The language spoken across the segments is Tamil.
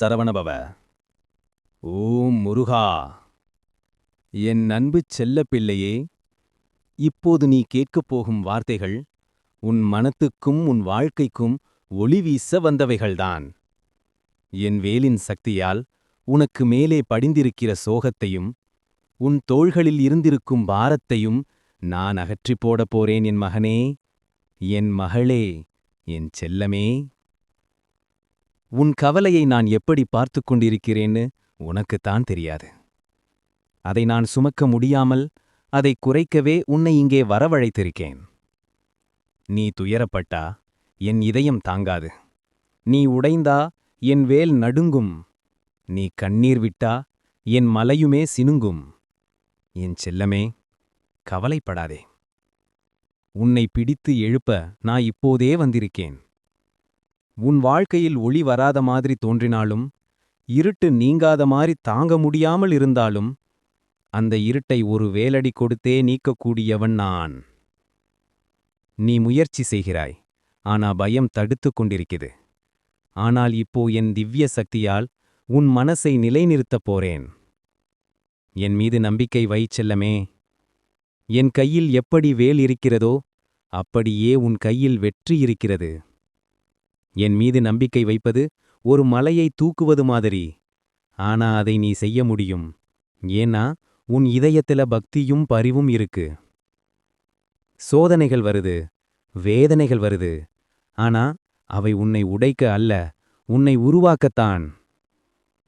சரவணபவ. ஓம் முருகா. என் அன்பு செல்லப் பிள்ளையே இப்போது நீ கேட்கப் போகும் வார்த்தைகள் உன் மனத்துக்கும் உன் வாழ்க்கைக்கும் ஒளி வீச வந்தவைகள்தான். என் வேலின் சக்தியால் உனக்கு மேலே படிந்திருக்கிற சோகத்தையும் உன் தோள்களில் இருந்திருக்கும் பாரத்தையும் நான் அகற்றிப் போடப் போறேன் என் மகனே. என் மகளே என் செல்லமே. உன் கவலையை நான் எப்படி பார்த்துக் கொண்டிருக்கிறேன்னு உனக்குத்தான் தெரியாது. அதை நான் சுமக்க முடியாமல் அதை குறைக்கவே உன்னை இங்கே வரவழைத்திருக்கேன். நீ துயரப்பட்டா என் இதயம் தாங்காது. நீ உடைந்தா என் வேல் நடுங்கும். நீ கண்ணீர் விட்டா என் மலையுமே சினுங்கும். என் செல்லமே கவலைப்படாதே. உன்னை பிடித்து எழுப்ப நான் இப்போதே வந்திருக்கேன். உன் வாழ்க்கையில் ஒளி வராத மாதிரி தோன்றினாலும் இருட்டு நீங்காத மாதிரி தாங்க முடியாமல் இருந்தாலும் அந்த இருட்டை ஒரு வேலடி கொடுத்தே நீக்கக்கூடியவன் நான். நீ முயற்சி செய்கிறாய் ஆனா பயம் தடுத்துக் கொண்டிருக்குது ஆனால் இப்போ என் திவ்ய சக்தியால் உன் மனசை நிலைநிறுத்தப் போறேன். என் மீது நம்பிக்கை வை செல்லமே. என் கையில் எப்படி வேல் இருக்கிறதோ அப்படியே உன் கையில் வெற்றி இருக்கிறது. என் மீது நம்பிக்கை வைப்பது ஒரு மலையை தூக்குவது மாதிரி. ஆனா அதை நீ செய்ய முடியும். ஏன்னா உன் இதயத்தில பக்தியும் பரிவும் இருக்கு. சோதனைகள் வருது வேதனைகள் வருது. ஆனா அவை உன்னை உடைக்க அல்ல உன்னை உருவாக்கத்தான்.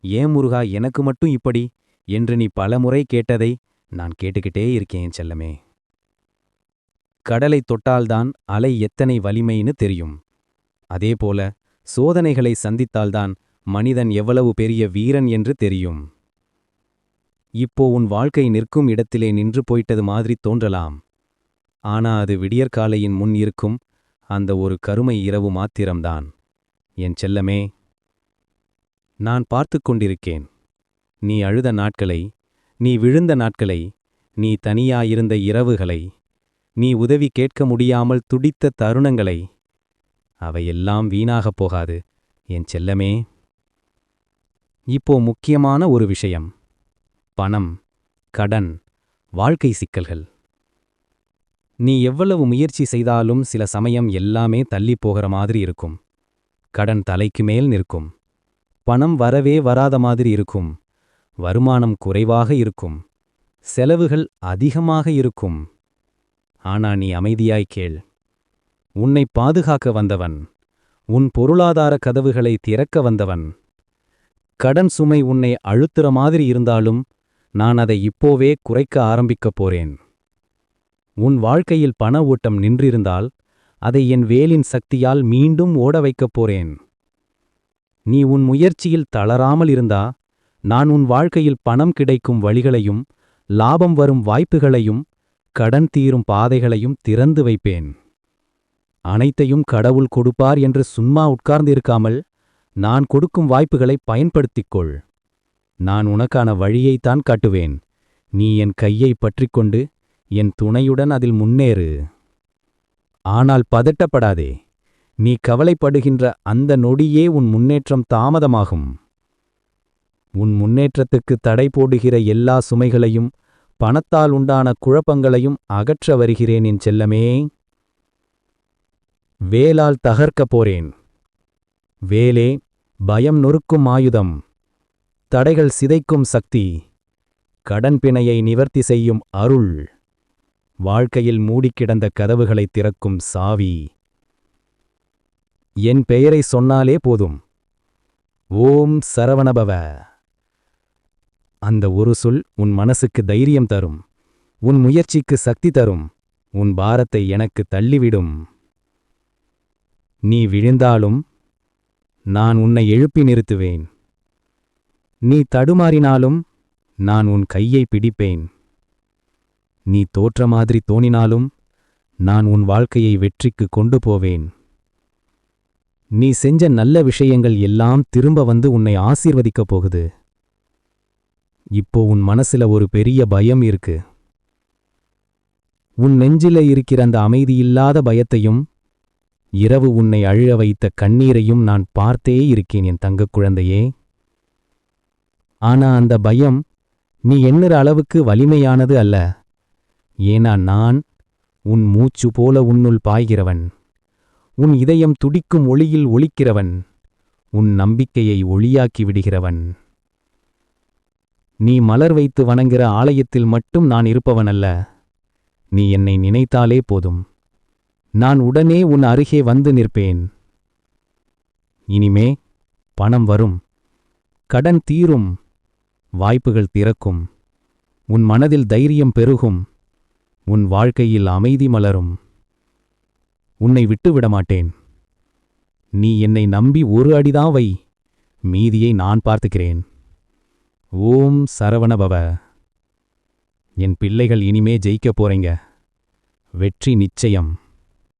ஏன் முருகா எனக்கு மட்டும் இப்படி? என்று நீ பலமுறை கேட்டதை நான் கேட்டுக்கிட்டே இருக்கேன் செல்லமே. கடலை தொட்டால்தான் அலை எத்தனை வலிமைன்னு தெரியும். அதேபோல சோதனைகளை சந்தித்தால்தான் மனிதன் எவ்வளவு பெரிய வீரன் என்று தெரியும். இப்போ உன் வாழ்க்கை நிற்கும் இடத்திலே நின்று போயிட்டது மாதிரி தோன்றலாம். ஆனா அது விடியற்காலையின் முன் இருக்கும் அந்த ஒரு கருமை இரவு மாத்திரம்தான். என் செல்லமே நான் பார்த்து கொண்டிருக்கேன். நீ அழுத நாட்களை நீ விழுந்த நாட்களை நீ தனியாயிருந்த இரவுகளை நீ உதவி கேட்க முடியாமல் துடித்த தருணங்களை அவையெல்லாம் வீணாகப் போகாது. என் செல்லமே. இப்போ முக்கியமான ஒரு விஷயம். பணம் கடன் வாழ்க்கை சிக்கல்கள். நீ எவ்வளவு முயற்சி செய்தாலும் சில சமயம் எல்லாமே தள்ளிப் போகிற மாதிரி இருக்கும். கடன் தலைக்கு மேல் நிற்கும். பணம் வரவே வராத மாதிரி இருக்கும். வருமானம் குறைவாக இருக்கும். செலவுகள் அதிகமாக இருக்கும். ஆனா நீ அமைதியாய் கேள். உன்னை பாதுகாக்க வந்தவன். உன் பொருளாதார கதவுகளை திறக்க வந்தவன். கடன் சுமை உன்னை அழுத்துற மாதிரி இருந்தாலும் நான் அதை இப்போவே குறைக்க ஆரம்பிக்கப் போறேன். உன் வாழ்க்கையில் பண ஓட்டம் நின்றிருந்தால் அதை என் வேலின் சக்தியால் மீண்டும் ஓட வைக்கப் போறேன். நீ உன் முயற்சியில் தளராமல் இருந்தா நான் உன் வாழ்க்கையில் பணம் கிடைக்கும் வழிகளையும் லாபம் வரும் வாய்ப்புகளையும் கடன் தீரும் பாதைகளையும் திறந்து வைப்பேன். அனைத்தையும் கடவுள் கொடுப்பார் என்று சும்மா உட்கார்ந்திருக்காமல் நான் கொடுக்கும் வாய்ப்புகளை பயன்படுத்திக் கொள் நான் உனக்கான வழியைத்தான் காட்டுவேன். நீ என் கையை பற்றிக்கொண்டு என் துணையுடன் அதில் முன்னேறு. ஆனால் பதட்டப்படாதே. நீ கவலைப்படுகின்ற அந்த நொடியே உன் முன்னேற்றம் தாமதமாகும். உன் முன்னேற்றத்துக்கு தடை போடுகிற எல்லா சுமைகளையும் பணத்தால் உண்டான குழப்பங்களையும் அகற்ற வருகிறேன் என் செல்லமே. வேலால் தகர்க்கப் போறேன். வேலே பயம் நொறுக்கும் ஆயுதம். தடைகள் சிதைக்கும் சக்தி. கடன் பிணையை நிவர்த்தி செய்யும் அருள். வாழ்க்கையில் மூடிக்கிடந்த கதவுகளைத் திறக்கும் சாவி. என் பெயரை சொன்னாலே போதும். ஓம் சரவணபவ. அந்த ஒரு சொல் உன் மனசுக்கு தைரியம் தரும். உன் முயற்சிக்கு சக்தி தரும். உன் பாரத்தை எனக்கு தள்ளிவிடும். நீ விழுந்தாலும் நான் உன்னை எழுப்பி நிறுத்துவேன். நீ தடுமாறினாலும் நான் உன் கையை பிடிப்பேன். நீ தோற்ற மாதிரி தோணினாலும் நான் உன் வாழ்க்கையை வெற்றிக்கு கொண்டு போவேன். நீ செஞ்ச நல்ல விஷயங்கள் எல்லாம் திரும்ப வந்து உன்னை ஆசீர்வதிக்கப் போகுது. இப்போ உன் மனசுல ஒரு பெரிய பயம் இருக்கு. உன் நெஞ்சில இருக்கிற அந்த அமைதியில்லாத பயத்தையும் இரவு உன்னை அழுக வைத்த கண்ணீரையும் நான் பார்த்தே இருக்கேன் என் தங்கக் குழந்தையே. ஆனா அந்த பயம் நீ எண்ணுற அளவுக்கு வலிமையானது அல்ல. ஏனா நான் உன் மூச்சு போல உன்னுள் பாய்கிறவன். உன் இதயம் துடிக்கும் ஒளியில் ஒளிக்கிறவன் உன் நம்பிக்கையை ஒளியாக்கி விடுகிறவன். நீ மலர் வைத்து வணங்குற ஆலயத்தில் மட்டும் நான் இருப்பவனல்ல நீ என்னை நினைத்தாலே போதும். நான் உடனே உன் அருகே வந்து நிற்பேன். இனிமே பணம் வரும். கடன் தீரும். வாய்ப்புகள் திறக்கும். உன் மனதில் தைரியம் பெருகும். உன் வாழ்க்கையில் அமைதி மலரும். உன்னை விட்டுவிட மாட்டேன். நீ என்னை நம்பி ஒரு அடிதான் வை. மீதியை நான் பார்த்துக்கிறேன். ஓம் சரவணபவ. என் பிள்ளைகள் இனிமே ஜெயிக்கப் போறீங்க. வெற்றி நிச்சயம்.